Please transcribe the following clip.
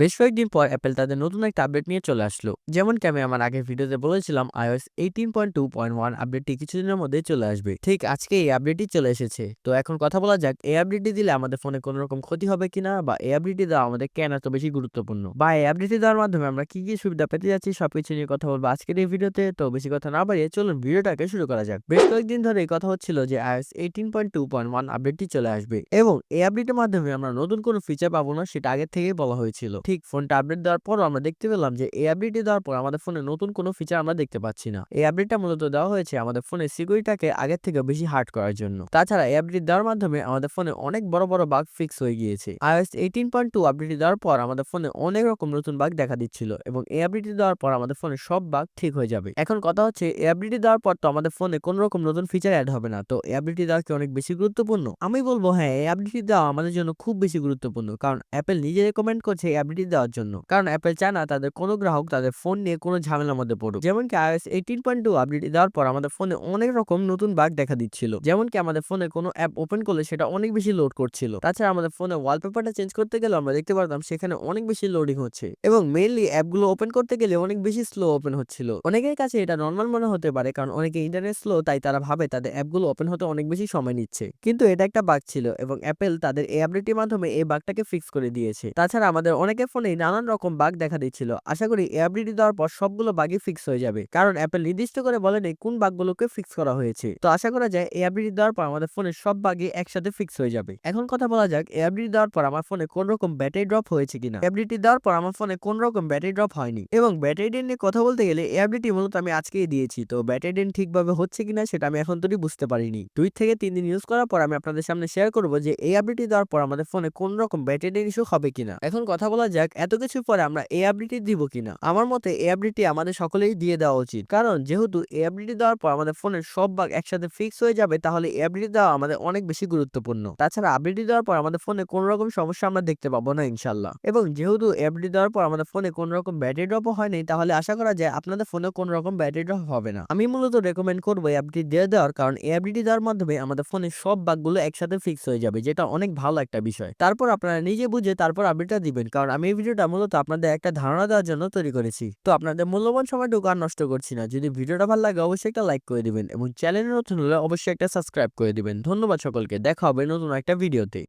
বেশ কয়েকদিন পর অ্যাপেল তাদের নতুন একটা আপডেট নিয়ে চলে আসলো। যেমনকি আমি আমার আগের ভিডিওতে বলেছিলাম iOS eighteen point two point one আপডেটটি কিছুদিনের মধ্যে চলে আসবে। ঠিক আজকে এই আপডেটটি চলে এসেছে। তো এখন কথা বলা যাক, এই আপডেটটি দিলে আমাদের ফোনে কোনো রকম ক্ষতি হবে কিনা বা এই আপডেটটি দেওয়া আমাদের কেন এত বেশি গুরুত্বপূর্ণ? বা এই আপডেটটি দেওয়ার মাধ্যমে আমরা কি কি সুবিধা পেতে যাচ্ছি সবকিছু নিয়ে কথা বলব আজকের এই ভিডিওতে। তো বেশি কথা না বাড়িয়ে চলুন ভিডিওটাকে শুরু করা যাক। বেশ কয়েকদিন ধরে এই কথা হচ্ছিল যে iOS eighteen point two point one আপডেটটি চলে আসবে। এবং এই আপডেটের মাধ্যমে আমরা নতুন কোনো ফিচার পাবো না, সেটা আগের থেকেই বলা হয়েছিল। ঠিক ফোনটা আপডেট দেওয়ার পরও আমরা দেখতে পেলাম যে, এই আপডেটটি দেওয়ার পর আমাদের ফোনে নতুন কোনো ফিচার আমরা দেখতে পাচ্ছি না। এই আপডেটটা মূলত দেওয়া হয়েছে আমাদের ফোনের সিকিউরিটিটাকে আগের থেকে বেশি হার্ড করার জন্য। তাছাড়া এই আপডেট দেওয়ার মাধ্যমে আমাদের ফোনে অনেক বড় বড় বাগ ফিক্স হয়ে গিয়েছে। iOS 18.2 আপডেটটি দেওয়ার পর আমাদের ফোনে অনেক রকম নতুন বাগ দেখা দিচ্ছিল এবং এই আপডেটটি দেওয়ার পর আমাদের ফোনে সব বাগ ঠিক হয়ে যাবে। এখন কথা হচ্ছে, এই আপডেটটি দেওয়ার পর তো আমাদের ফোনে কোনো রকম নতুন ফিচার অ্যাড হবে না। তো এই আপডেটটি দেওয়া কি অনেক বেশি গুরুত্বপূর্ণ? আমি বলব হ্যাঁ এই আপডেটটি দেওয়া আমাদের জন্য খুব বেশি গুরুত্বপূর্ণ। কারণ অ্যাপেল নিজে রেকমেন্ড করছে এই আপডেটটি দেওয়ার জন্য। কারণ অ্যাপেল চায় না তাদের কোনো গ্রাহক তাদের ফোন নিয়ে কোনো ঝামেলার মধ্যে পড়ুক। যেমন কি iOS eighteen point two update দেওয়ার পর আমাদের ফোনে অনেক রকম নতুন বাগ দেখা দিচ্ছিল। যেমন কি আমাদের ফোনে কোনো অ্যাপ ওপেন করলে সেটা অনেক বেশি লোড করছিল। তাছাড়া আমাদের ফোনে ওয়ালপেপারটা চেঞ্জ করতে গেলে আমরা দেখতে পারতাম সেখানে অনেক বেশি লোডিং হচ্ছে। এবং মেইনলি অ্যাপগুলো ওপেন করতে গেলে অনেক বেশি স্লো ওপেন হচ্ছিল। অনেকের কাছে এটা নর্মাল মনে হতে পারে কারণ অনেকে ইন্টারনেট স্লো তাই তারা ভাবে তাদের অ্যাপগুলো ওপেন হতে অনেক বেশি সময় নিচ্ছে। কিন্তু এটা একটা বাগ ছিল এবং অ্যাপেল তাদের এই আপডেটটির মাধ্যমে এই বাগটাকে ফিক্স করে দিয়েছে। তাছাড়া আমাদের অনেকের ফোনেই নানান রকম বাগ দেখা দিচ্ছিল। আশা করি এই আপডেটটি দেওয়ার পর সবগুলো বাগই ফিক্স হয়ে যাবে। কারণ অ্যাপেল নির্দিষ্ট করে বলেনি কোন বাগগুলোকে ফিক্স করা হয়েছে। তো আশা করা যায় এই আপডেটটি দেওয়ার পর আমাদের ফোনের সব বাগই একসাথে ফিক্স হয়ে যাবে। এখন কথা বলা যাক, এই আপডেটটি দেওয়ার পর আমার ফোনে কোন রকম ব্যাটারি ড্রপ হয়েছে কিনা? আপডেটটি দেওয়ার পর আমার ফোনে কোন রকম ব্যাটারি ড্রপ হয়নি। এবং ব্যাটারি ড্রেন নিয়ে কথা বলতে গেলে এই আপডেটটি মূলত আমি আজকেই দিয়েছি। তো ব্যাটারি ড্রেন ঠিকভাবে হচ্ছে কিনা সেটা আমি এখন তৈরি বুঝতে পারিনি। দুই থেকে তিন দিন ইউজ করার পর আমি আপনাদের সামনে শেয়ার করব যে এই আপডেটটি দেওয়ার পর আমাদের ফোনে কোন রকম ব্যাটারি ড্রেন ইস্যু হবে কিনা। এখন কথা বলা যাক, এত কিছু পরে আমরা এই আপডেটটি দিব কিনা? আমার মতে এই আপডেটটি আমাদের সকলেই দিয়ে দেওয়া উচিত। কারণ যেহেতু এই আপডেটটি দেওয়ার পর আমাদের ফোনের সব বাগ একসাথে ফিক্স হয়ে যাবে, তাহলে এই আপডেটটি দেওয়া আমাদের অনেক বেশি গুরুত্বপূর্ণ। তাছাড়া আপডেটটি দেওয়ার পর আমাদের ফোনে কোন রকম সমস্যা আমরা দেখতে পাবো না ইনশাল্লাহ এবং যেহেতু আপডেট দেওয়ার পর আমাদের ফোনে কোন রকম ব্যাটারি ড্রপও হয়নি তাহলে আশা করা যায় আপনাদের ফোনে কোন রকম ব্যাটারি ড্রপ হবে না। আমি মূলত রেকমেন্ড করব এই দিয়ে দেওয়ার, কারণ এই আপডেটটি দেওয়ার মাধ্যমে আমাদের ফোনে সব বাগগুলো একসাথে ফিক্স হয়ে যাবে, যেটা অনেক ভালো একটা বিষয়। তারপর আপনারা নিজে বুঝে তারপর আপডেটটা দিবেন, কারণ আমি এই ভিডিওটা মূলত আপনাদের একটা ধারণা দেওয়ার জন্য তৈরি করেছি। তো আপনাদের মূল্যবান সময়টুকু আর নষ্ট করছি না। যদি ভিডিওটা ভালো লাগে অবশ্যই একটা লাইক করে দিবেন এবং চ্যানেলে নতুন হলে অবশ্যই একটা সাবস্ক্রাইব করে দিবেন। ধন্যবাদ সকলকে। দেখা হবে নতুন একটা ভিডিওতে।